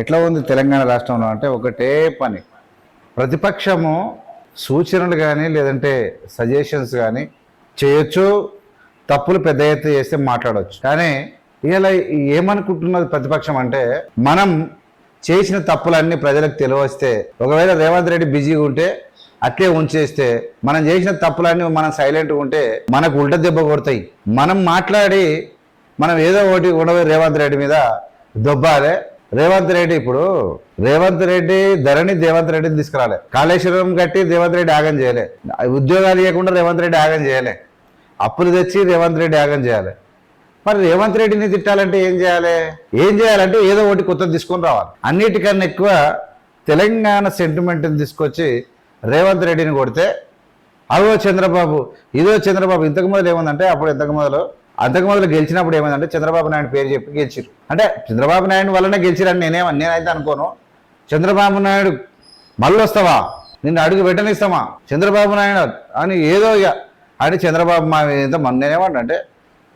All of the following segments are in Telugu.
ఎట్లా ఉంది తెలంగాణ రాష్ట్రంలో అంటే ఒకటే పని. ప్రతిపక్షము సూచనలు కానీ లేదంటే సజెషన్స్ కానీ చేయొచ్చు తప్పులు పెద్ద ఎత్తున చేస్తే మాట్లాడవచ్చు కానీ ఇలా ఏమనుకుంటున్నది ప్రతిపక్షం అంటే మనం చేసిన తప్పులన్నీ ప్రజలకు తెలివస్తే ఒకవేళ రేవంత్ రెడ్డి బిజీగా ఉంటే అట్లే ఉంచేస్తే మనం చేసిన తప్పులన్నీ మనం సైలెంట్గా ఉంటే మనకు ఉల్ట దెబ్బ కొడతాయి. మనం మాట్లాడి మనం ఏదో ఒకటి ఉండదు రేవంత్ రెడ్డి మీద దొబ్బాలే. రేవంత్ రెడ్డి ఇప్పుడు రేవంత్ రెడ్డి ధరణి దేవంత్ రెడ్డిని తీసుకురాలే. కాళేశ్వరం కట్టి దేవంత్ రెడ్డి ఆగం చేయలే. ఉద్యోగాలు ఇవ్వకుండా రేవంత్ రెడ్డి ఆగం చేయలే. అప్పులు తెచ్చి రేవంత్ రెడ్డి ఆగం చేయాలి. మరి రేవంత్ రెడ్డిని తిట్టాలంటే ఏం చేయాలి? ఏం చేయాలంటే ఏదో ఒకటి కొత్తది తీసుకొని రావాలి. అన్నిటికన్నా ఎక్కువ తెలంగాణ సెంటిమెంట్ని తీసుకొచ్చి రేవంత్ రెడ్డిని కొడితే అదో చంద్రబాబు ఇదో చంద్రబాబు ఇంతకు మొదలు ఏముందంటే అప్పుడు ఇంతకు మొదలు అంతకు మొదలు గెలిచినప్పుడు ఏమైందంటే చంద్రబాబు నాయుడు పేరు చెప్పి గెలిచిరు అంటే చంద్రబాబు నాయుడు వల్లనే గెలిచిరని నేనేమ నేనైతే అనుకోను. చంద్రబాబు నాయుడు మళ్ళీ వస్తావా నిన్ను అడుగు పెట్టనిస్తామా చంద్రబాబు నాయుడు అని ఏదో ఇక అని చంద్రబాబు మా ఇంత నేనేమంటా అంటే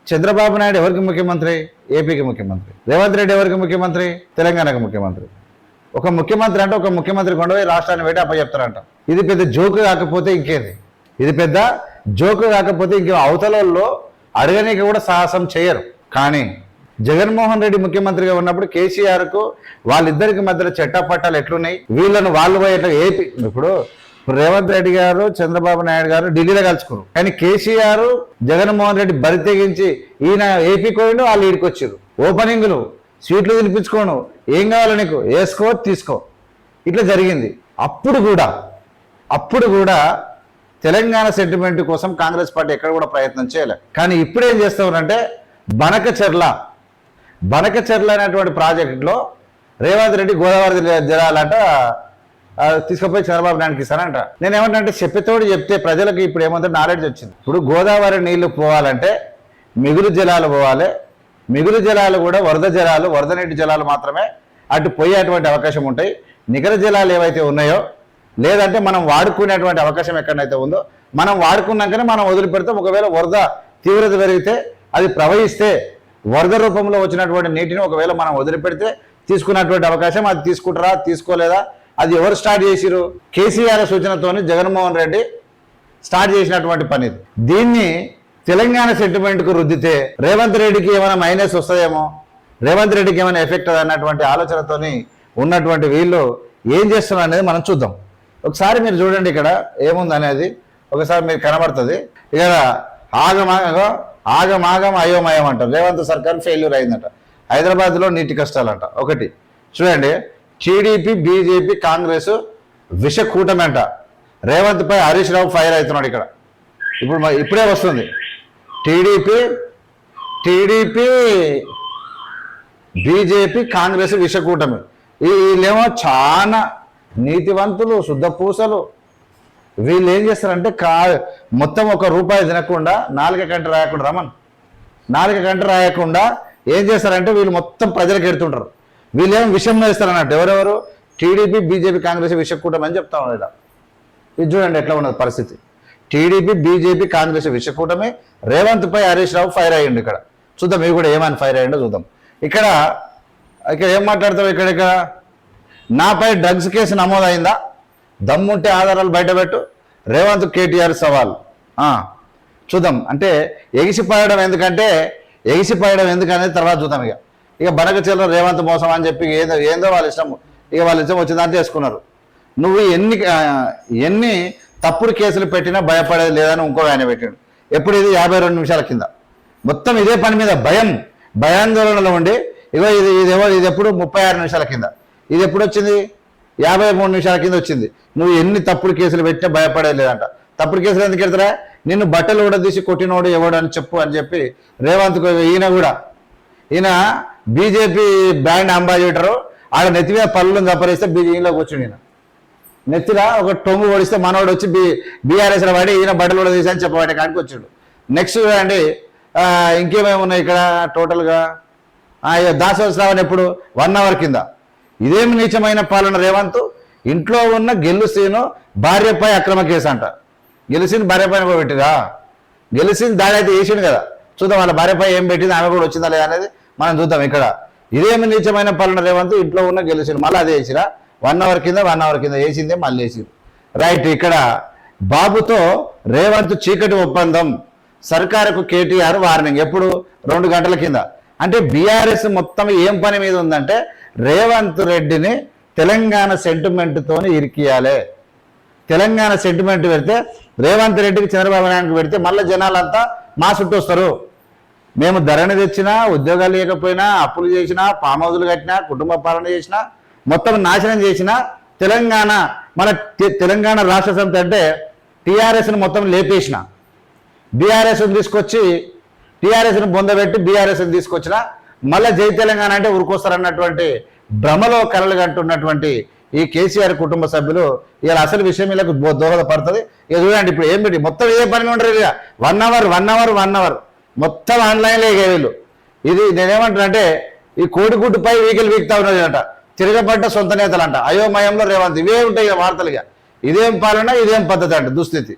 చంద్రబాబు నాయుడు ఎవరికి ముఖ్యమంత్రి? ఏపీకి ముఖ్యమంత్రి. రేవంత్ రెడ్డి ఎవరికి ముఖ్యమంత్రి? తెలంగాణకు ముఖ్యమంత్రి. ఒక ముఖ్యమంత్రి అంటే ఒక ముఖ్యమంత్రి కొండపోయి రాష్ట్రాన్ని పెట్టి అప్పచెప్తారంట. ఇది పెద్ద జోకు కాకపోతే ఇంకేది? ఇది పెద్ద జోకు కాకపోతే ఇంకే? అవతలలో అడగనీకి కూడా సాహసం చేయరు. కానీ జగన్మోహన్ రెడ్డి ముఖ్యమంత్రిగా ఉన్నప్పుడు కేసీఆర్కు వాళ్ళిద్దరికి మధ్యలో చట్టపట్టాలు ఎట్లున్నాయి? వీళ్ళను వాళ్ళు పోయేట్లు ఏపీ? ఇప్పుడు రేవంత్ రెడ్డి గారు చంద్రబాబు నాయుడు గారు ఢిల్లీలో కలుసుకున్నారు. కానీ కేసీఆర్ జగన్మోహన్ రెడ్డి బరి తెగించి ఈయన ఏపీ కోయిండు వాళ్ళు ఈడికి వచ్చారు ఓపెనింగ్లు సీట్లు తినిపించుకోను ఏం కావాలో నీకు వేసుకో తీసుకో. ఇట్లా జరిగింది. అప్పుడు కూడా అప్పుడు కూడా తెలంగాణ సెంటిమెంట్ కోసం కాంగ్రెస్ పార్టీ ఎక్కడ కూడా ప్రయత్నం చేయలే. కానీ ఇప్పుడు ఏం చేస్తామంటే బనకచెర్ల బనకచెర్ల అనేటువంటి ప్రాజెక్టులో రేవంత్ రెడ్డి గోదావరి జలాలంట తీసుకుపోయి చంద్రబాబు నాయుడుకి ఇస్తానంట నేను ఏమంటే చెప్పేతోడు చెప్తే ప్రజలకు ఇప్పుడు ఏమంటే నాలెడ్జ్ వచ్చింది. ఇప్పుడు గోదావరి నీళ్ళు పోవాలంటే మిగులు జలాలు పోవాలి. మిగులు జలాలు కూడా వరద జలాలు వరద నీటి జలాలు మాత్రమే అటు పోయేటువంటి అవకాశం ఉంటాయి. నికర జలాలు ఏవైతే ఉన్నాయో లేదంటే మనం వాడుకునేటువంటి అవకాశం ఎక్కడైతే ఉందో మనం వాడుకున్నాకనే మనం వదిలిపెడతాం. ఒకవేళ వరద తీవ్రత పెరిగితే అది ప్రవహిస్తే వరద రూపంలో వచ్చినటువంటి నీటిని ఒకవేళ మనం వదిలిపెడితే తీసుకున్నటువంటి అవకాశం అది తీసుకుంటారా తీసుకోలేదా? అది ఎవరు స్టార్ట్ చేసిరు కేసీఆర్ సూచనతోనే జగన్మోహన్ రెడ్డి స్టార్ట్ చేసినటువంటి పని దీన్ని తెలంగాణ సెంటిమెంట్కు రుద్దితే రేవంత్ రెడ్డికి ఏమైనా మైనస్ వస్తుందేమో? రేవంత్ రెడ్డికి ఏమైనా ఎఫెక్ట్ అన్నటువంటి ఆలోచనతోని ఉన్నటువంటి వీళ్ళు ఏం చేస్తున్నారు అనేది మనం చూద్దాం. ఒకసారి మీరు చూడండి ఇక్కడ ఏముంది అనేది ఒకసారి మీరు కనబడుతుంది. ఇక్కడ ఆగమాగ ఆగమాగం అయోమయం అంటారు రేవంత్ సర్కార్ ఫెయిల్యూర్ అయిందంట. హైదరాబాద్లో నీటి కష్టాలంట. ఒకటి. చూడండి టీడీపీ బీజేపీ కాంగ్రెస్ విష కూటమి అంట రేవంత్ పై హరీష్ రావు ఫైర్ అవుతున్నాడు ఇక్కడ. ఇప్పుడు ఇప్పుడే వస్తుంది. టీడీపీ టీడీపీ బీజేపీ కాంగ్రెస్ విషకూటమి. ఈ- వీళ్ళేమో చాలా నీతివంతులు శుద్ధ పూసలు. వీళ్ళు ఏం చేస్తారంటే కా మొత్తం ఒక రూపాయి తినకుండా నాలుగ గంట రాయకుండా రమన్ నాలుగ గంట రాయకుండా ఏం చేస్తారంటే వీళ్ళు మొత్తం ప్రజలకు ఎడుతుంటారు. వీళ్ళు ఏం విషయం వేస్తారు అన్నట్టు ఎవరెవరు? టీడీపీ బీజేపీ కాంగ్రెస్ విషకూటమి అని చెప్తా ఉన్నాడు ఇది చూడండి ఎట్లా ఉన్నది పరిస్థితి. టీడీపీ బీజేపీ కాంగ్రెస్ విషకూటమి రేవంత్ పై హరీష్ రావు ఫైర్ అయ్యిండు ఇక్కడ. చూద్దాం ఇవి కూడా ఏమని ఫైర్ అయ్యిండో చూద్దాం. ఇక్కడ ఇక్కడ ఏం మాట్లాడతావు ఇక్కడ ఇక్కడ? నాపై డ్రగ్స్ కేసు నమోదైందా? దమ్ముంటే ఆధారాలు బయటపెట్టు. రేవంత్ కేటీఆర్ సవాల్. చూద్దాం. అంటే ఎగిసిపోయడం ఎందుకంటే ఎగిసిపోయడం ఎందుకనేది తర్వాత చూద్దాం ఇక. ఇక బనకచీల రేవంత్ మోసం అని చెప్పి ఏదో ఏందో వాళ్ళ ఇష్టం. ఇక వాళ్ళ ఇష్టం వచ్చిందంటే వేసుకున్నారు. నువ్వు ఎన్ని ఎన్ని తప్పుడు కేసులు పెట్టినా భయపడేది లేదని ఇంకో ఆయన పెట్టాడు. ఎప్పుడు ఇది? యాభై రెండు నిమిషాల కింద. మొత్తం ఇదే పని మీద భయం భయాందోళనలో ఉండి ఇగో ఇది ఇది ఇది ఎప్పుడు? ముప్పై ఆరు నిమిషాల కింద. ఇది ఎప్పుడు వచ్చింది యాభై మూడు నిమిషాల కింద వచ్చింది నువ్వు ఎన్ని తప్పుడు కేసులు పెట్టినా భయపడలేదంట. లేదంట తప్పుడు కేసులు ఎందుకు పెడతారా? నిన్ను బట్టలు కూడా తీసి కొట్టినోడు ఎవడు అని చెప్పు అని చెప్పి రేవంత్ కు- ఈయన కూడా. ఈయన బీజేపీ బ్రాండ్ అంబాసిడరు. ఆడ నెత్తి మీద పళ్ళు దప్పరిస్తే బీజేపీలో కూర్చుని ఈయన. నెత్తిన ఒక టొంగు ఓడిస్తే మనోడు వచ్చి బి బీఆర్ఎస్ పడి ఈయన బట్టలు కూడా తీసని చెప్పబడే కాడికి వచ్చాడు. నెక్స్ట్ చూడండి ఇంకేమేమి ఉన్నాయి ఇక్కడ టోటల్గా దాసోత్సవం ఎప్పుడు? వన్ అవర్ కింద. ఇదేమి నీచమైన పాలన రేవంత్? ఇంట్లో ఉన్న గెలుసీను భార్యపై అక్రమ కేసు అంట. గెలిచింది భార్యపై కూడా పెట్టిరా? గెలిచింది దాడి అయితే వేసిండు కదా. చూద్దాం వాళ్ళ భార్యపై ఏం పెట్టింది ఆమె కూడా వచ్చిందా లేదా అనేది మనం చూద్దాం ఇక్కడ. ఇదేమి నీచమైన పాలన రేవంత్? ఇంట్లో ఉన్న గెలిచింది మళ్ళీ అదే వేసిరా వన్ అవర్ కింద వన్ అవర్ కింద వేసిందే మళ్ళీ వేసింది రైట్ ఇక్కడ బాబుతో రేవంత్ చీకటి ఒప్పందం. సర్కారుకు కేటీఆర్ వార్నింగ్. ఎప్పుడు? రెండు గంటల కింద. అంటే బీఆర్ఎస్ మొత్తం ఏం పని మీద ఉందంటే రేవంత్ రెడ్డిని తెలంగాణ సెంటిమెంట్తోని ఇరికియాలి. తెలంగాణ సెంటిమెంట్ పెడితే రేవంత్ రెడ్డికి చంద్రబాబు నాయుడుకి పెడితే మళ్ళీ జనాలంతా మా చుట్టూ వస్తారు. మేము ధరని తెచ్చినా ఉద్యోగాలు లేకపోయినా అప్పులు చేసినా ఫామ్ హౌజులు కట్టినా కుటుంబ పాలన చేసినా మొత్తం నాశనం చేసినా తెలంగాణ మన తె- తెలంగాణ రాష్ట్ర సమితి అంటే టీఆర్ఎస్ని మొత్తం లేపేసిన. బీఆర్ఎస్ని తీసుకొచ్చి టీఆర్ఎస్ను బొందబెట్టి బీఆర్ఎస్ని తీసుకొచ్చిన మళ్ళీ జై తెలంగాణ అంటే ఉరికొస్తారన్నటువంటి భ్రమలో కలలు కంటున్నటువంటి ఈ కేసీఆర్ కుటుంబ సభ్యులు ఇలా అసలు విషయం వీళ్ళకు దోహదపడుతుంది. ఇక చూడండి ఇప్పుడు ఏం పెట్టి మొత్తం ఏ పని ఉండరు ఇక? One hour one hour one hour. మొత్తం ఆన్లైన్లో ఇక వీళ్ళు. ఇది నేనేమంటానంటే ఈ కోడిగుడ్డుపై వీకిలు వీక్తా ఉన్నదంట. తిరగబడ్డ సొంత నేతలంట. అయోమయంలో రేవంత్. ఇవే ఉంటాయి ఇక వార్తలు ఇక. ఇదేం పాలన? ఇదేం పద్ధతి అంట. దుస్థితి.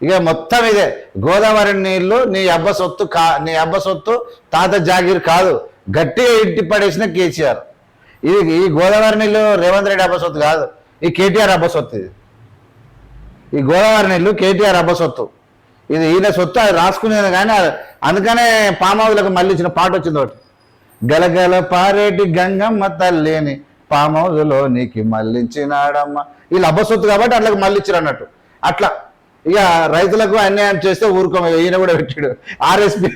ఇక మొత్తం ఇదే. గోదావరి నీళ్ళు నీ అబ్బ సొత్తు కా నీ అబ్బ సొత్తు తాత జాగీర్ కాదు. గట్టిగా ఇంటి పడేసిన కేసీఆర్. ఇది ఈ గోదావరి నీళ్ళు రేవంత్ రెడ్డి అబ్బ సొత్తు కాదు. ఈ కేటీఆర్ అబ్బ సొత్తు ఇది. ఈ గోదావరి నీళ్ళు కేటీఆర్ అబ్బ సొత్తు. ఇది ఈయన సొత్తు అది రాసుకునేది కానీ అందుకనే పామావులకు మళ్ళీ ఇచ్చిన పాట వచ్చింది ఒకటి. గలగల పారేటి గంగమ్మ తల్లిని పామౌజులో నీకు మళ్ళించినాడమ్మ. వీళ్ళు అబ్బసొత్తు కాబట్టి అట్లా మళ్ళించారు అన్నట్టు. అట్లా ఇక రైతులకు అన్యాయం చేస్తే ఊరుకోమ. ఈయన కూడా పెట్టాడు. ఆర్ఎస్పి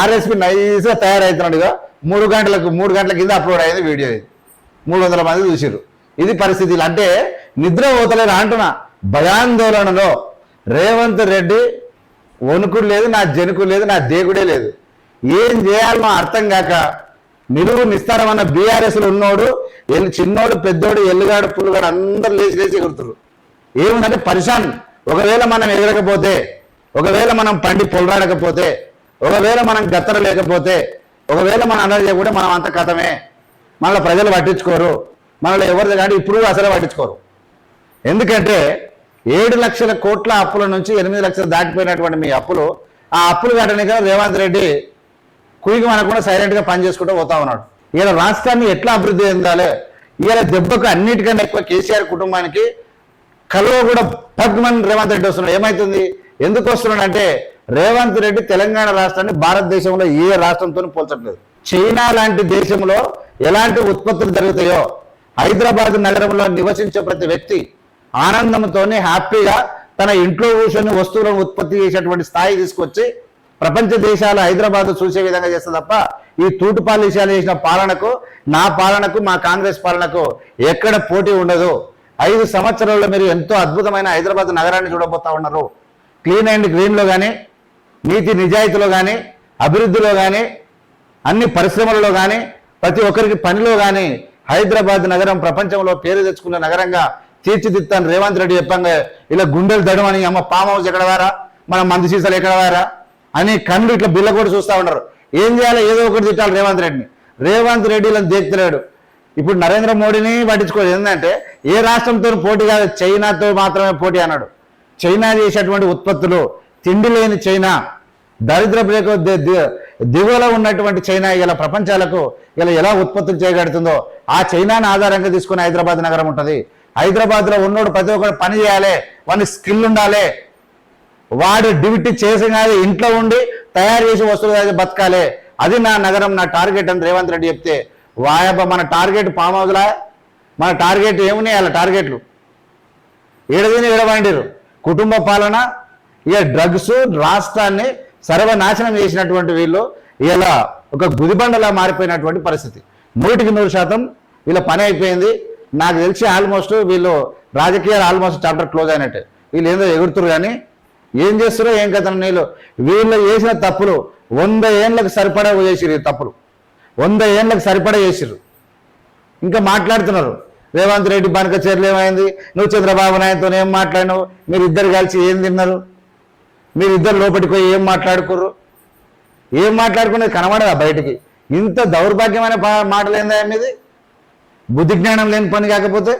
ఆర్ఎస్పి నైస్గా తయారవుతున్నాడు ఇక మూడు గంటలకు మూడు గంటల కింద అప్లోడ్ అయింది వీడియో ఇది. మూడు వందల మంది చూసారు ఇది పరిస్థితులు. అంటే నిద్ర పోతలేరు అంటున్నా. భయాందోళనలో రేవంత్ రెడ్డి వణుకుడు లేదు నా జనుకు లేదు నా దేగుడే లేదు. ఏం చేయాలో అర్థం కాక నిలువు నిస్తారమన్న బీఆర్ఎస్లో ఉన్నోడు చిన్నోడు పెద్దోడు ఎల్లుగాడు పుల్లుగాడు అందరు లేచి లేచి ఎగురుతున్నారు ఏముందంటే పరిశాన్ ఒకవేళ మనం ఎదగకపోతే ఒకవేళ మనం పండి పొలరాడకపోతే ఒకవేళ మనం గత్తర లేకపోతే ఒకవేళ మనం అన్నది చేయకుంటే మనం అంత కథమే. మనల్ని ప్రజలు పట్టించుకోరు. మనలో ఎవరిది కానీ ఇప్పుడు అసలే పట్టించుకోరు. ఎందుకంటే ఏడు లక్షల కోట్ల అప్పుల నుంచి ఎనిమిది లక్షలు దాటిపోయినటువంటి మీ అప్పులు ఆ అప్పులు కట్టడానికి రేవంత్ రెడ్డి కుయికి మనకుండా సైలెంట్గా పని చేసుకుంటూ పోతా ఉన్నాడు. ఇలా రాష్ట్రాన్ని ఎట్లా అభివృద్ధి చెందాలి? ఇలా దెబ్బకు అన్నిటికన్నా ఎక్కువ కేసీఆర్ కుటుంబానికి కలలో కూడా పద్మన్ రేవంత్ రెడ్డి వస్తున్నాడు. ఏమైతుంది? ఎందుకు వస్తున్నాడు అంటే రేవంత్ రెడ్డి తెలంగాణ రాష్ట్రాన్ని భారతదేశంలో ఏ రాష్ట్రంతో పోల్చట్లేదు. చైనా లాంటి దేశంలో ఎలాంటి ఉత్పత్తులు జరుగుతాయో హైదరాబాద్ నగరంలో నివసించే ప్రతి వ్యక్తి ఆనందంతోనే హ్యాపీగా తన ఇంట్లో కూర్చొని వస్తువులను ఉత్పత్తి చేసేటువంటి స్థాయి తీసుకొచ్చి ప్రపంచ దేశాలు హైదరాబాద్ చూసే విధంగా చేస్తే తప్ప ఈ తూటుపాలు విషయాలు చేసిన పాలనకు నా పాలనకు మా కాంగ్రెస్ పాలనకు ఎక్కడ పోటీ ఉండదు. ఐదు సంవత్సరాల్లో మీరు ఎంతో అద్భుతమైన హైదరాబాద్ నగరాన్ని చూడబోతా ఉన్నారు. క్లీన్ అండ్ గ్రీన్లో కానీ నీతి నిజాయితీలో కానీ అభివృద్ధిలో కానీ అన్ని పరిశ్రమలలో కానీ ప్రతి ఒక్కరికి పనిలో కానీ హైదరాబాద్ నగరం ప్రపంచంలో పేరు తెచ్చుకున్న నగరంగా తీర్చిదిద్దాను రేవంత్ రెడ్డి చెప్పంగా ఇలా గుండెలు దడమని అమ్మ పామ్ హౌస్ ఎక్కడ వారా? మన మంది సీసాలు ఎక్కడ వారా? అని కళ్ళు ఇట్లా బిల్ల కూడా చూస్తూ ఉన్నారు. ఏం చేయాలి ఏదో ఒకటి తిట్టాలి రేవంత్ రెడ్డిని. రేవంత్ రెడ్డి ఇలా దేక్తలేడు. ఇప్పుడు నరేంద్ర మోడీని పట్టించుకోవాలి ఏంటంటే ఏ రాష్ట్రంతో పోటీ కాదు చైనాతో మాత్రమే పోటీ అన్నాడు. చైనా చేసేటువంటి ఉత్పత్తులు తిండి లేని చైనా దారిద్ర రేఖ దిగువలో ఉన్నటువంటి చైనా ఇలా ప్రపంచాలకు ఇలా ఎలా ఉత్పత్తులు చేయగలుగుతుందో ఆ చైనాను ఆధారంగా తీసుకుని హైదరాబాద్ నగరం ఉంటుంది. హైదరాబాద్లో ఉన్నోడు ప్రతి ఒక్కరు పని చేయాలి వాడి స్కిల్ ఉండాలి. వాడు డ్యూటీ చేసిన ఇంట్లో ఉండి తయారు చేసి వస్తువులు తయారు బతకాలి. అది నా నగరం నా టార్గెట్ అని రేవంత్ రెడ్డి చెప్తే వాయబ్బ మన టార్గెట్ ఫామ్ హౌజ్లా మన టార్గెట్ ఏమున్నాయి అలా టార్గెట్లు? ఏడదిని ఏడవండిరు కుటుంబ పాలన ఇక డ్రగ్స్ రాష్ట్రాన్ని సర్వనాశనం చేసినటువంటి వీళ్ళు ఇలా ఒక గుదిబండలా మారిపోయినటువంటి పరిస్థితి. నూటికి నూరు శాతం వీళ్ళ పని అయిపోయింది. నాకు తెలిసి ఆల్మోస్ట్ వీళ్ళు రాజకీయాలు ఆల్మోస్ట్ చాప్టర్ క్లోజ్ అయినట్టే. వీళ్ళు ఏందో ఎగురుతురు కానీ ఏం చేస్తారో ఏం కథ నీళ్ళు. వీళ్ళు చేసిన తప్పులు వంద ఏళ్ళకి సరిపడా చేసిరు ఈ తప్పులు. వంద ఏళ్ళకి సరిపడా చేసిరు ఇంకా మాట్లాడుతున్నారు. రేవంత్ రెడ్డి బనక చర్యలు ఏమైంది? నువ్వు చంద్రబాబు నాయుడుతో ఏం మాట్లాడినావు? మీరు ఇద్దరు కలిసి ఏం తిన్నారు? మీరు ఇద్దరు లోపలికి పోయి ఏం మాట్లాడుకోరు ఏం మాట్లాడుకునేది కనబడదా బయటికి? ఇంత దౌర్భాగ్యమైన పా- మాటలు ఏందా మీది? బుద్ధి జ్ఞానం లేని పని కాకపోతే